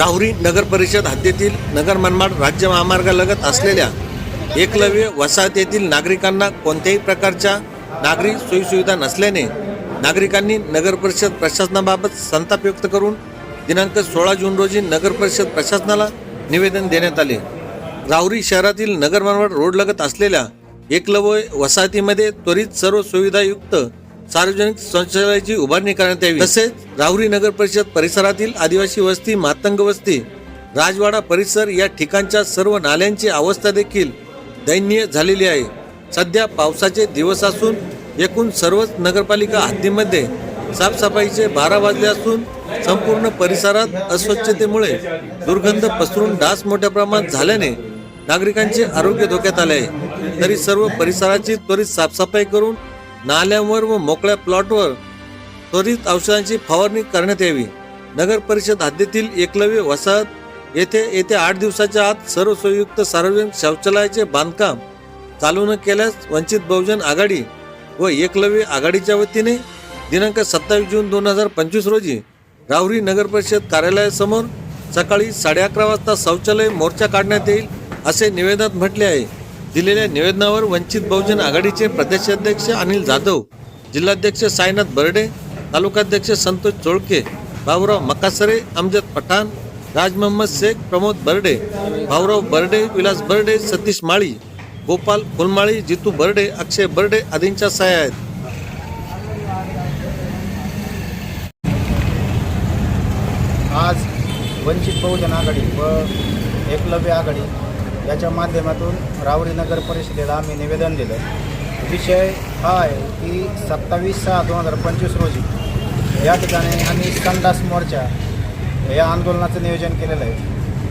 राहुरी नगर परिषद हद्दीतील नगर मनमाड राज्य महामार्गालगत असलेल्या एकलव्य वसाहतीतील नागरिकांना कोणत्याही प्रकारच्या नागरी सोयीसुविधा नसल्याने नागरिकांनी नगर परिषद प्रशासनाबाबत संताप व्यक्त करून दिनांक सोळा जून रोजी नगर परिषद प्रशासनाला निवेदन देण्यात आले. राहुरी शहरातील नगर मनमाड रोडलगत असलेल्या एकलव्य वसाहतीमध्ये त्वरित सर्व सुविधायुक्त सार्वजनिक शौचालयाची उभारणी करण्यात यावी. तसेच राहुरी नगर परिषद परिसरातील आदिवासी वस्ती मातंग वस्ती राजवाडा परिसर या ठिकाणच्या सर्व नाल्यांची अवस्था देखील दयनीय झालेली आहे. सध्या पावसाचे दिवस असून एकूण सर्वच नगरपालिका हद्दीमध्ये साफसफाईचे बारा वाजले असून संपूर्ण परिसरात अस्वच्छतेमुळे दुर्गंध पसरून डास मोठ्या प्रमाणात झाल्याने नागरिकांचे आरोग्य धोक्यात आले आहे. तरी सर्व परिसराची त्वरित साफसफाई करून नाल्यांवर व मोकळ्या प्लॉटवर त्वरित औषधांची फवारणी करण्यात यावी. नगर परिषद हद्दीतील एकलव्य वसाहत येथे येत्या आठ दिवसाच्या आत सर्व संयुक्त सार्वजनिक शौचालयाचे बांधकाम चालू न केल्यास वंचित बहुजन आघाडी व एकलव्य आघाडीच्या वतीने दिनांक सत्तावीस जून दोन हजार पंचवीस रोजी राहुरी नगर परिषद कार्यालयासमोर सकाळी साडे अकरा वाजता शौचालय मोर्चा काढण्यात येईल असे निवेदनात म्हटले आहे. दिलेल्या निवेदनावर वंचित बहुजन आघाडीचे प्रदेशाध्यक्ष अनिल जाधव जिल्हाध्यक्ष साईनाथ बर्डे तालुकाध्यक्ष संतोष चोळके भाऊराव मकासरे अमजद पठाण राज मोहम्मद शेख प्रमोद बर्डे भाऊराव बर्डे विलास बर्डे सतीश माळी गोपाल फुलमाळी जितू बर्डे अक्षय बर्डे आदींच्या सह्या आहेत. आज वंचित बहुजन आघाडी व एकलव्य आघाडी याच्या माध्यमातून रावरी नगर परिषदेला आम्ही निवेदन दिलं. विषय हा आहे की सत्तावीस सहा दोन हजार पंचवीस रोजी या ठिकाणी आम्ही संडास मोर्चा या आंदोलनाचं नियोजन केलेलं आहे.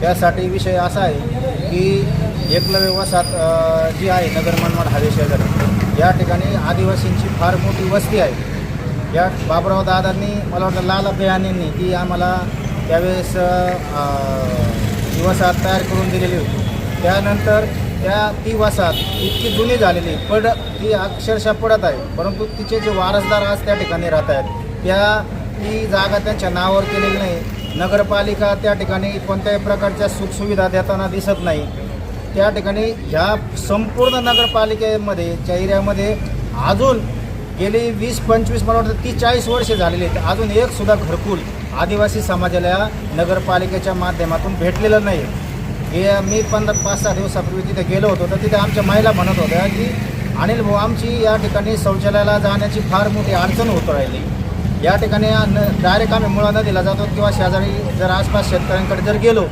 त्यासाठी विषय असा आहे की एकलव्य वसाहत जी आहे नगर मनमाड हवे शेजारी या ठिकाणी आदिवासींची फार मोठी वस्ती आहे. या बाबराव दादांनी मला वाटतं लाला बेहानींनी ती आम्हाला त्यावेळेस दिवसात वसाहत तयार करून दिलेली होती. त्यानंतर त्या ती वसाहत इतकी जुनी झालेली पड ती अक्षरशः पडत आहे. परंतु तिचे जे वारसदार आज त्या ठिकाणी राहत आहेत त्या ती जागा त्यांच्या नावावर केलेली नाही. नगरपालिका त्या ठिकाणी कोणत्याही प्रकारच्या सुखसुविधा देताना दिसत नाही. त्या ठिकाणी ह्या संपूर्ण नगरपालिकेमध्ये च्या एरियामध्ये अजून गेली वीस पंचवीस मला वाटतं ती चाळीस वर्षे झालेली आहेत. अजून एकसुद्धा घरकुल आदिवासी समाजाला नगरपालिकेच्या माध्यमातून भेटलेलं नाही. हे मी पंधरा पाच सहा दिवसापूर्वी तिथे गेलो होतो तर तिथे आमच्या महिला म्हणत होत्या की अनिल भाऊ आमची या ठिकाणी शौचालयाला जाण्याची फार मोठी अडचण होत राहिली. या ठिकाणी डायरेक्ट आम्ही मुळा नदीला जातो किंवा शेजारी जर आसपास शेतकऱ्यांकडे जर गेलो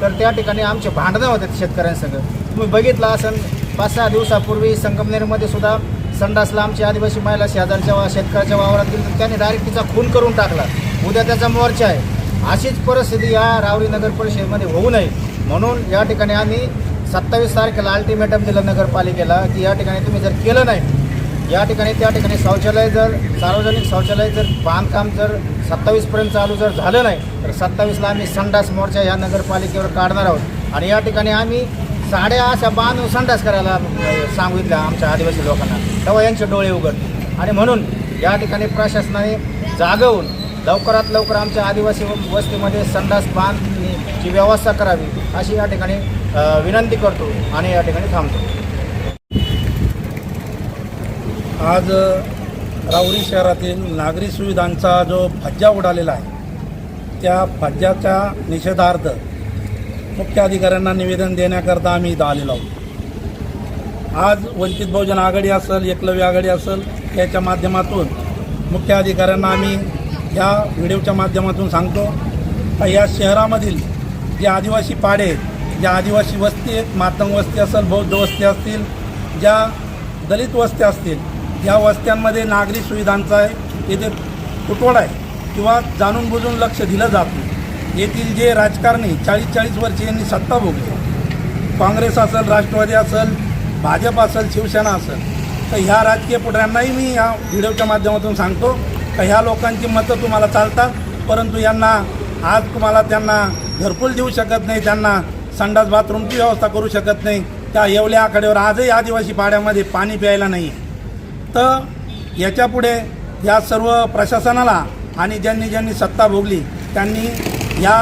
तर त्या ठिकाणी आमचे भांडणं होते शेतकऱ्यांसंग. तुम्ही बघितलं असेल पाच सहा दिवसापूर्वी संगमनेरमध्ये सुद्धा संडासला आमची आदिवासी महिला शेजारच्या वा शेतकऱ्याच्या वावरात गेली तर त्यांनी डायरेक्ट तिचा खून करून टाकला. उद्या त्याचा मोर्चा आहे. अशीच परिस्थिती या रावरी नगर परिषदेमध्ये होऊ नये. म्हणून या ठिकाणी आम्ही सत्तावीस तारखेला अल्टिमेटम दिलं नगरपालिकेला की या ठिकाणी तुम्ही जर केलं नाही या ठिकाणी त्या ठिकाणी शौचालय जर सार्वजनिक शौचालय जर बांधकाम जर सत्तावीसपर्यंत चालू जर झालं नाही तर सत्तावीसला आम्ही संडास मोर्चा या नगरपालिकेवर काढणार आहोत. आणि या ठिकाणी आम्ही साड्या अशा बांधून संडास करायला सांगितलं आमच्या आदिवासी लोकांना. तेव्हा यांचे डोळे उघडतील आणि म्हणून या ठिकाणी प्रशासनाने जागवून लवकरात लवकर आमच्या आदिवासी व- वस्तीमध्ये संडास बांधची व्यवस्था करावी. अशी या ठिकाणी विनंती करतो आणि या ठिकाणी थांबतो. आज रावरी शहरातील नागरी सुविधांचा जो फज्जा उडालेला आहे त्या फज्जाच्या निषेधार्थ मुख्य अधिकाऱ्यांना निवेदन देण्याकरता आम्ही इथं आलेलो आहोत. आज वंचित बहुजन आघाडी असेल एकलव्य आघाडी असेल याच्या माध्यमातून मुख्य अधिकाऱ्यांना आम्ही या व्हिडिओच्या माध्यमातून सांगतो का या शहरामधील जे आदिवासी पाडे आहेत ज्या आदिवासी वस्ती आहेत मातंग वस्ती असेल बौद्ध वस्ती असतील ज्या दलित वस्त्या असतील या वस्त्यांमध्ये नागरी सुविधांचा आहे येथे तुटवडा आहे किंवा जाणून बुजून लक्ष दिलं जात नाही. येथील जे राजकारणी चाळीस चाळीस वर्षे यांनी सत्ता भोगली. काँग्रेस असेल राष्ट्रवादी असेल भाजप असेल शिवसेना असेल तर ह्या राजकीय पुढऱ्यांनाही मी या व्हिडिओच्या माध्यमातून सांगतो का ह्या लोकांची मतं तुम्हाला चालतात परंतु यांना आज तुम्हाला त्यांना घरकुल देऊ शकत नाही त्यांना संडास बाथरूमची व्यवस्था करू शकत नाही. त्या येवल्या आखाड्यावर आजही आदिवासी पाड्यामध्ये पाणी प्यायला नाही. तर याच्यापुढे या सर्व प्रशासनाला आणि ज्यांनी ज्यांनी सत्ता भोगली त्यांनी या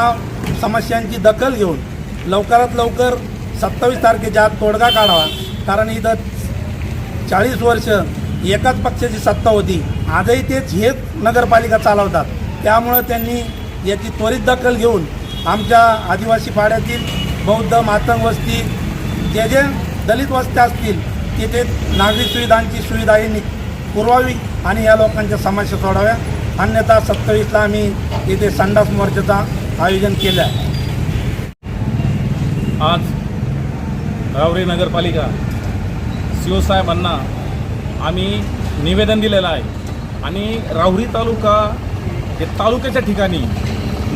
समस्यांची दखल घेऊन लवकरात लवकर सत्तावीस तारखेच्या आत तोडगा काढावा. कारण इथं चाळीस वर्ष एकाच पक्षाची सत्ता होती. आजही तेच हेच नगरपालिका चालवतात. त्यामुळं त्यांनी याची त्वरित दखल घेऊन आमच्या आदिवासी पाड्यातील बौद्ध मातंग वस्ती जे जे दलित वस्त्या असतील तिथे नागरी सुविधांची सुविधा ही नि- पुरवावी आणि या लोकांच्या समस्या सोडाव्या अन्यथा सत्तावीसला आम्ही इथे संडास मोर्चाचा आयोजन केलं आहे आज रावरी नगरपालिका शिवसाहेबांना आम्ही निवेदन दिलेलं आहे. आणि राहुरी तालुका हे तालुक्याच्या ठिकाणी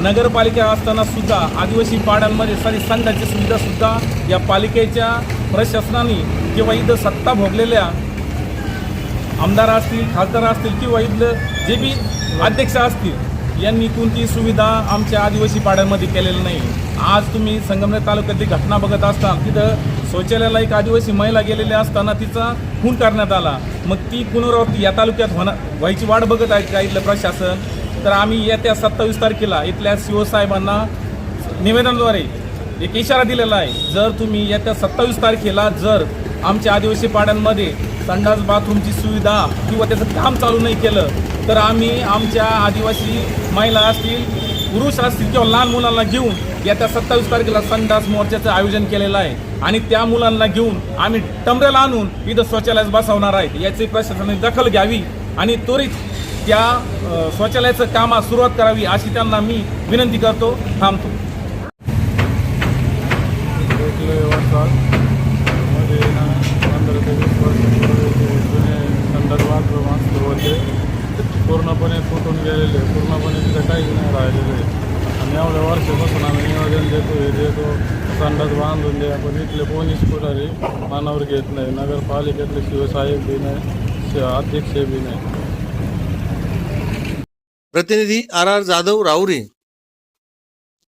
नगरपालिका असताना सुद्धा आदिवासी पाड्यांमध्ये सारी संघाची सुविधासुद्धा या पालिकेच्या प्रशासनाने किंवा इथं सत्ता भोगलेल्या आमदार असतील खासदार असतील किंवा इथलं जे बी अध्यक्ष असतील यांनी कोणती सुविधा आमच्या आदिवासी पाड्यांमध्ये केलेली नाही. आज तुम्ही संगमनेर तालुक्यातली घटना बघत असताल तिथं शौचालयाला एक आदिवासी महिला गेलेली असताना तिचा खून करण्यात आला. मग ती पुनरावृत्ती या तालुक्यात होणार व्हायची वाट बघत आहेत का इथलं प्रशासन? तर आम्ही येत्या सत्तावीस तारखेला इथल्या शिवसाहेबांना निवेदनाद्वारे एक इशारा दिलेला आहे. जर तुम्ही येत्या सत्तावीस तारखेला जर आमच्या आदिवासी पाड्यांमध्ये संडास बाथरूमची सुविधा किंवा त्याचं काम चालू नाही केलं तर आम्ही आमच्या आदिवासी महिला असतील पुरुष असतील किंवा लहान मुलांना घेऊन येत्या सत्तावीस तारखेला संडास मोर्चाचं आयोजन केलेलं आहे. आणि त्या मुलांना घेऊन आम्ही टमरेला आणून इथं शौचालयास बसवणार आहेत. याची प्रशासनाने दखल घ्यावी आणि त्वरित त्या शौचालयाचं कामास सुरुवात करावी अशी त्यांना मी विनंती करतो. थांबतो. वर्षात ना संदर्भात होते पूर्णपणे फुटून गेलेले पूर्णपणे तिथं काहीच नाही राहिलेले. आणि एवढ्या वर्षापासून आम्ही नियोजन देतो हे देतो संडास बांधून द्या. पण इथले कोणीच कुठारी मानावर घेत नाही. नगरपालिकेतले शिवसाहेब बी नाही अध्यक्ष बी नाही. प्रतिनिधी आर आर जाधव राऊरी